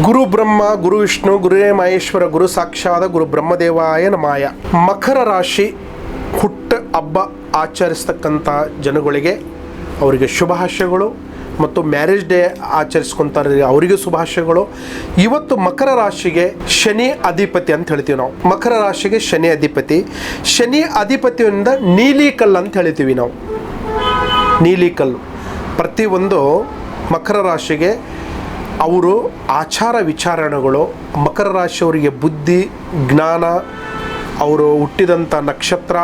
ಗುರು ಬ್ರಹ್ಮ, ಗುರು ವಿಷ್ಣು ಗುರುವೇ ಮಹೇಶ್ವರ, ಗುರು ಸಾಕ್ಷಾದ ಗುರು ಬ್ರಹ್ಮದೇವಾಯ ನಮಾಯ ಮಕರ ರಾಶಿ ಹುಟ್ಟ ಹಬ್ಬ ಆಚರಿಸ್ತಕ್ಕಂಥ ಜನಗಳಿಗೆ ಅವರಿಗೆ ಶುಭಾಶಯಗಳು ಮತ್ತು ಮ್ಯಾರೇಜ್ ಡೇ ಆಚರಿಸ್ಕೊಂತಾರೆ ಅವರಿಗೆ ಶುಭಾಶಯಗಳು. ಇವತ್ತು ಮಕರ ರಾಶಿಗೆ ಶನಿ ಅಧಿಪತಿ ಅಂತ ಹೇಳ್ತೀವಿ ನಾವು. ಮಕರ ರಾಶಿಗೆ ಶನಿ ಅಧಿಪತಿ. ಶನಿ ಅಧಿಪತಿಯಿಂದ ನೀಲಿ ಕಲ್ಲು ಅಂತ ಹೇಳ್ತೀವಿ ನಾವು. ನೀಲಿ ಕಲ್ಲು. ಪ್ರತಿಯೊಂದು ಮಕರ ರಾಶಿಗೆ ಅವರು ಆಚಾರ ವಿಚಾರಣೆಗಳು, ಮಕರ ರಾಶಿಯವರಿಗೆ ಬುದ್ಧಿ, ಜ್ಞಾನ, ಅವರು ಹುಟ್ಟಿದಂಥ ನಕ್ಷತ್ರ,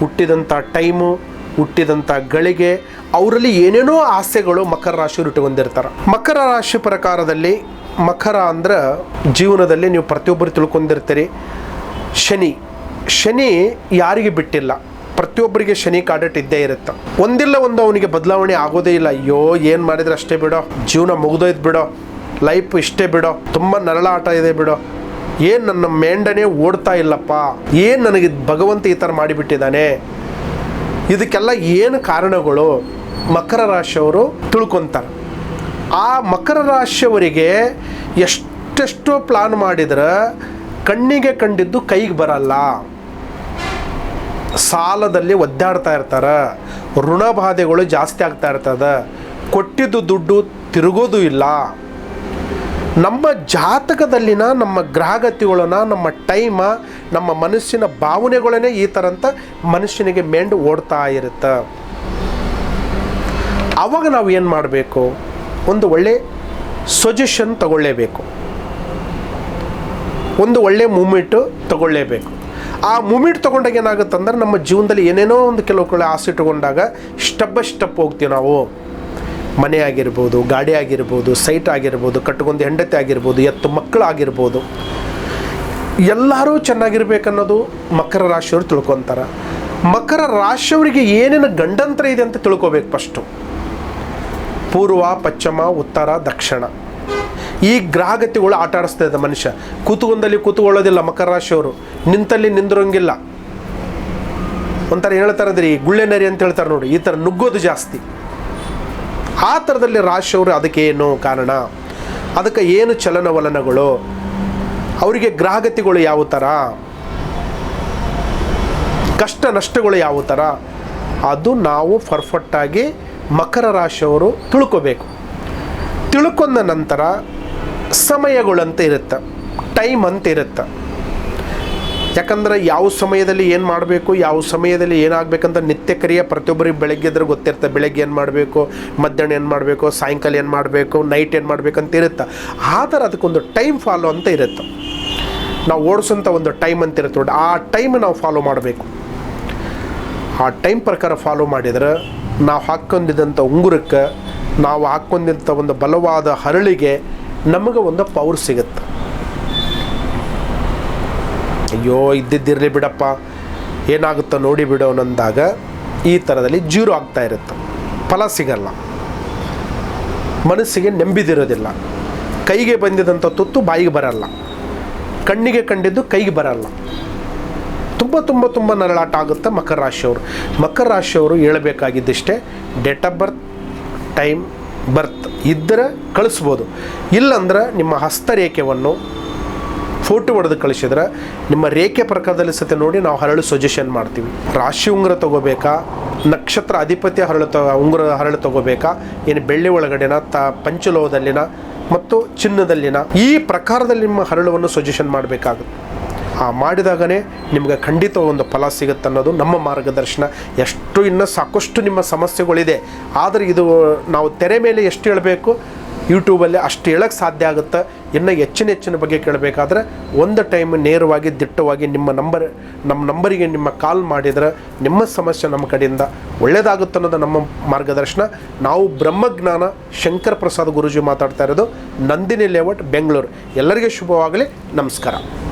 ಹುಟ್ಟಿದಂಥ ಟೈಮು, ಹುಟ್ಟಿದಂಥ ಗಳಿಗೆ, ಅವರಲ್ಲಿ ಏನೇನೋ ಆಸೆಗಳು ಮಕರ ರಾಶಿಯವರು ಇಟ್ಟುಕೊಂಡಿರ್ತಾರೆ ಮಕರ ರಾಶಿ ಪ್ರಕಾರದಲ್ಲಿ ಮಕರ ಅಂದ್ರೆ ಜೀವನದಲ್ಲಿ ನೀವು ಪ್ರತಿಯೊಬ್ಬರು ತಿಳ್ಕೊಂಡಿರ್ತೀರಿ. ಶನಿ ಶನಿ ಯಾರಿಗೆ ಬಿಟ್ಟಿಲ್ಲ. ಪ್ರತಿಯೊಬ್ಬರಿಗೆ ಶನಿ ಕಾಡಟ್ ಇದ್ದೇ ಇರುತ್ತೆ. ಒಂದಿಲ್ಲ ಒಂದು ಅವನಿಗೆ ಬದಲಾವಣೆ ಆಗೋದೇ ಇಲ್ಲ. ಅಯ್ಯೋ, ಏನು ಮಾಡಿದ್ರೆ ಅಷ್ಟೇ ಬಿಡೋ. ಜೀವನ ಮುಗಿದೋಯ್ತು ಬಿಡೋ. ಲೈಫ್ ಇಷ್ಟೇ ಬಿಡೋ. ತುಂಬ ನರಳಾಟ ಇದೆ ಬಿಡೋ. ಏನು ನನ್ನ ಮೇಂಡನೆ ಓಡ್ತಾ ಇಲ್ಲಪ್ಪ? ಏನು ನನಗೆ ಭಗವಂತ ಈ ಥರ ಮಾಡಿಬಿಟ್ಟಿದ್ದಾನೆ? ಇದಕ್ಕೆಲ್ಲ ಏನು ಕಾರಣಗಳು? ಮಕರ ರಾಶಿಯವರು ತಿಳ್ಕೊತಾರೆ. ಆ ಮಕರ ರಾಶಿಯವರಿಗೆ ಎಷ್ಟೆಷ್ಟೋ ಪ್ಲಾನ್ ಮಾಡಿದ್ರೆ ಕಣ್ಣಿಗೆ ಕಂಡಿದ್ದು ಕೈಗೆ ಬರಲ್ಲ. ಸಾಲದಲ್ಲಿ ಒದ್ದಾಡ್ತಾ ಇರ್ತಾರೆ. ಋಣಬಾಧೆಗಳು ಜಾಸ್ತಿ ಆಗ್ತಾ ಇರ್ತದೆ. ಕೊಟ್ಟಿದ್ದು ದುಡ್ಡು ತಿರುಗೋದು ಇಲ್ಲ. ನಮ್ಮ ಜಾತಕದಲ್ಲಿನ ನಮ್ಮ ಗ್ರಹಗತಿಗಳನ್ನ ನಮ್ಮ ಟೈಮ, ನಮ್ಮ ಮನಸ್ಸಿನ ಭಾವನೆಗಳನ್ನೇ ಈ ಥರ ಅಂತ ಮನುಷ್ಯನಿಗೆ ಮೆಂಡು ಓಡ್ತಾ ಇರುತ್ತೆ. ಆವಾಗ ನಾವು ಏನು ಮಾಡಬೇಕು? ಒಂದು ಒಳ್ಳೆ ಸೊಜೆಷನ್ ತಗೊಳ್ಳೇಬೇಕು. ಒಂದು ಒಳ್ಳೆ ಮೂಮೆಂಟು ತಗೊಳ್ಳೇಬೇಕು. ಆ ಮೂಮೆಂಟ್ ತೊಗೊಂಡಾಗ ಏನಾಗುತ್ತೆ ಅಂದ್ರೆ ನಮ್ಮ ಜೀವನದಲ್ಲಿ ಏನೇನೋ ಒಂದು ಕೆಲವು ಕಡೆ ಆಸೆ ಇಟ್ಟುಕೊಂಡಾಗ ಸ್ಟೆಪ್ ಬೈ ಸ್ಟೆಪ್ ಹೋಗ್ತೀವಿ ನಾವು. ಮನೆ ಆಗಿರ್ಬೋದು, ಗಾಡಿ ಆಗಿರ್ಬೋದು ಸೈಟ್ ಆಗಿರ್ಬೋದು, ಕಟ್ಟುಕೊಂಡು ಹೆಂಡತಿ ಆಗಿರ್ಬೋದು, ಎತ್ತು ಮಕ್ಕಳು ಆಗಿರ್ಬೋದು. ಎಲ್ಲರೂ ಚೆನ್ನಾಗಿರ್ಬೇಕನ್ನೋದು ಮಕರ ರಾಶಿಯವರು ತಿಳ್ಕೊತಾರೆ. ಮಕರ ರಾಶಿಯವರಿಗೆ ಏನೇನು ಗಂಡಂತರ ಇದೆ ಅಂತ ತಿಳ್ಕೊಬೇಕು ಫಸ್ಟು ಪೂರ್ವ, ಪಶ್ಚಿಮ, ಉತ್ತರ, ದಕ್ಷಿಣ. ಈ ಗ್ರಹಗತಿಗಳು ಆಟ ಆಡಿಸ್ತಾ ಇದೆ ಮನುಷ್ಯ. ಕೂತ್ಕೊಂಡಲ್ಲಿ ಕೂತ್ಕೊಳ್ಳೋದಿಲ್ಲ ಮಕರ ರಾಶಿಯವರು. ನಿಂತಲ್ಲಿ ನಿಂದಿರೋಂಗಿಲ್ಲ. ಒಂಥರ ಹೇಳ್ತಾರಂದ್ರೆ ಈ ಗುಳ್ಳೆ ನರಿ ಅಂತ ಹೇಳ್ತಾರೆ ನೋಡಿ, ಈ ಥರ ನುಗ್ಗೋದು ಜಾಸ್ತಿ. ಆ ಥರದಲ್ಲಿ ರಾಶಿಯವರು ಅದಕ್ಕೆ ಏನು ಕಾರಣ? ಅದಕ್ಕೆ ಏನು ಚಲನವಲನಗಳು ಅವರಿಗೆ ಗ್ರಹಗತಿಗಳು ಯಾವ ಥರ? ಕಷ್ಟ ನಷ್ಟಗಳು ಯಾವ ಥರ? ಅದು ನಾವು ಪರ್ಫೆಕ್ಟಾಗಿ ಮಕರ ರಾಶಿಯವರು ತಿಳ್ಕೋಬೇಕು. ತಿಳ್ಕೊಂಡ ನಂತರ ಸಮಯಗಳಂತ ಇರುತ್ತೆ. ಟೈಮ್ ಅಂತ ಇರುತ್ತೆ. ಯಾಕಂದ್ರೆ ಯಾವ ಸಮಯದಲ್ಲಿ ಏನು ಮಾಡಬೇಕು, ಯಾವ ಸಮಯದಲ್ಲಿ ಏನಾಗಬೇಕಂತ ನಿತ್ಯ ಕ್ರಿಯೆ ಪ್ರತಿಯೊಬ್ಬರಿಗೆ ಬೆಳಗ್ಗೆ ಎದ್ರೆ ಗೊತ್ತಿರುತ್ತೆ. ಬೆಳಗ್ಗೆ ಏನು ಮಾಡಬೇಕು, ಮಧ್ಯಾಹ್ನ ಏನು ಮಾಡಬೇಕು, ಸಾಯಂಕಾಲ ಏನು ಮಾಡಬೇಕು ನೈಟ್ ಏನು ಮಾಡಬೇಕಂತ ಇರುತ್ತೆ. ಆ ಥರ ಅದಕ್ಕೊಂದು ಟೈಮ್ ಫಾಲೋ ಅಂತ ಇರುತ್ತೆ. ನಾವು ಓಡಿಸೋಂಥ ಒಂದು ಟೈಮ್ ಅಂತ ಇರುತ್ತೆ ನೋಡಿ ಆ ಟೈಮ್ ನಾವು ಫಾಲೋ ಮಾಡಬೇಕು. ಆ ಟೈಮ್ ಪ್ರಕಾರ ಫಾಲೋ ಮಾಡಿದರೆ ನಾವು ಹಾಕ್ಕೊಂಡಿದ್ದಂಥ ಉಂಗುರಕ್ಕೆ, ನಾವು ಹಾಕ್ಕೊಂಡಿದ್ದಂಥ ಒಂದು ಬಲವಾದ ಹರಳಿಗೆ ನಮಗೆ ಒಂದು ಪವರ್ ಸಿಗುತ್ತೆ. ಅಯ್ಯೋ, ಇದ್ದಿದ್ದಿರಲಿ ಬಿಡಪ್ಪ. ಏನಾಗುತ್ತೋ ನೋಡಿ ಬಿಡೋನಂದಾಗ ಈ ಥರದಲ್ಲಿ ಜೀರೋ ಆಗ್ತಾ ಇರುತ್ತೆ. ಫಲ ಸಿಗಲ್ಲ. ಮನಸ್ಸಿಗೆ ನೆಂಬಿದಿರೋದಿಲ್ಲ ಕೈಗೆ ಬಂದಿದಂಥ ತುತ್ತು ಬಾಯಿಗೆ ಬರಲ್ಲ. ಕಣ್ಣಿಗೆ ಕಂಡಿದ್ದು ಕೈಗೆ ಬರಲ್ಲ. ತುಂಬ ತುಂಬ ತುಂಬ ನರಳಾಟ ಆಗುತ್ತೆ ಮಕರ ರಾಶಿಯವರು. ಮಕರ ರಾಶಿಯವರು ಹೇಳಬೇಕಾಗಿದ್ದಿಷ್ಟೇ date of birth time birth ಇದ್ದರೆ ಕಳಿಸ್ಬೋದು. ಇಲ್ಲಂದ್ರೆ ನಿಮ್ಮ ಹಸ್ತರೇಖೆಯನ್ನು ಫೋಟೋ ಹೊಡೆದು ಕಳಿಸಿದ್ರೆ ನಿಮ್ಮ ರೇಖೆ ಪ್ರಕಾರದಲ್ಲಿ ಸತೆ ನೋಡಿ ನಾವು ಹರಳು ಸಜೆಷನ್ ಮಾಡ್ತೀವಿ. ರಾಶಿ ಉಂಗುರ ತಗೋಬೇಕಾ? ನಕ್ಷತ್ರ ಅಧಿಪತಿ ಹರಳು ತ, ಉಂಗುರ ಹರಳು ತಗೋಬೇಕಾ? ಏನು ಬೆಳ್ಳಿ ಒಳಗಡೆನ? ತ, ಪಂಚಲೋಹದಲ್ಲಿನ? ಮತ್ತು ಚಿನ್ನದಲ್ಲಿನ? ಈ ಪ್ರಕಾರದಲ್ಲಿ ನಿಮ್ಮ ಹರಳುವನ್ನು ಸಜೆಷನ್ ಮಾಡಬೇಕಾಗುತ್ತೆ. ಆ ಮಾಡಿದಾಗನೇ ನಿಮಗೆ ಖಂಡಿತ ಒಂದು ಫಲ ಸಿಗುತ್ತೆ ಅನ್ನೋದು ನಮ್ಮ ಮಾರ್ಗದರ್ಶನ. ಎಷ್ಟು ಇನ್ನೂ ಸಾಕಷ್ಟು ನಿಮ್ಮ ಸಮಸ್ಯೆಗಳಿದೆ. ಆದರೆ ಇದು ನಾವು ತೆರೆ ಮೇಲೆ ಎಷ್ಟು ಹೇಳಬೇಕು? ಯೂಟ್ಯೂಬಲ್ಲಿ ಅಷ್ಟು ಹೇಳಕ್ಕೆ ಸಾಧ್ಯ ಆಗುತ್ತೆ. ಇನ್ನು ಹೆಚ್ಚಿನ ಹೆಚ್ಚಿನ ಬಗ್ಗೆ ಕೇಳಬೇಕಾದ್ರೆ ಒಂದು ಟೈಮ್ ನೇರವಾಗಿ, ದಿಟ್ಟವಾಗಿ ನಿಮ್ಮ ನಂಬರ್, ನಮ್ಮ ನಂಬರಿಗೆ ನಿಮ್ಮ ಕಾಲ್ ಮಾಡಿದರೆ ನಿಮ್ಮ ಸಮಸ್ಯೆ ನಮ್ಮ ಕಡೆಯಿಂದ ಒಳ್ಳೆಯದಾಗುತ್ತೆ ಅನ್ನೋದು ನಮ್ಮ ಮಾರ್ಗದರ್ಶನ. ನಾವು ಬ್ರಹ್ಮಜ್ಞಾನ ಶಂಕರ ಪ್ರಸಾದ್ ಗುರುಜಿ ಮಾತಾಡ್ತಾ ಇರೋದು ನಂದಿನಿ ಲೇಔಟ್, ಬೆಂಗಳೂರು. ಎಲ್ಲರಿಗೆ ಶುಭವಾಗಲಿ. ನಮಸ್ಕಾರ.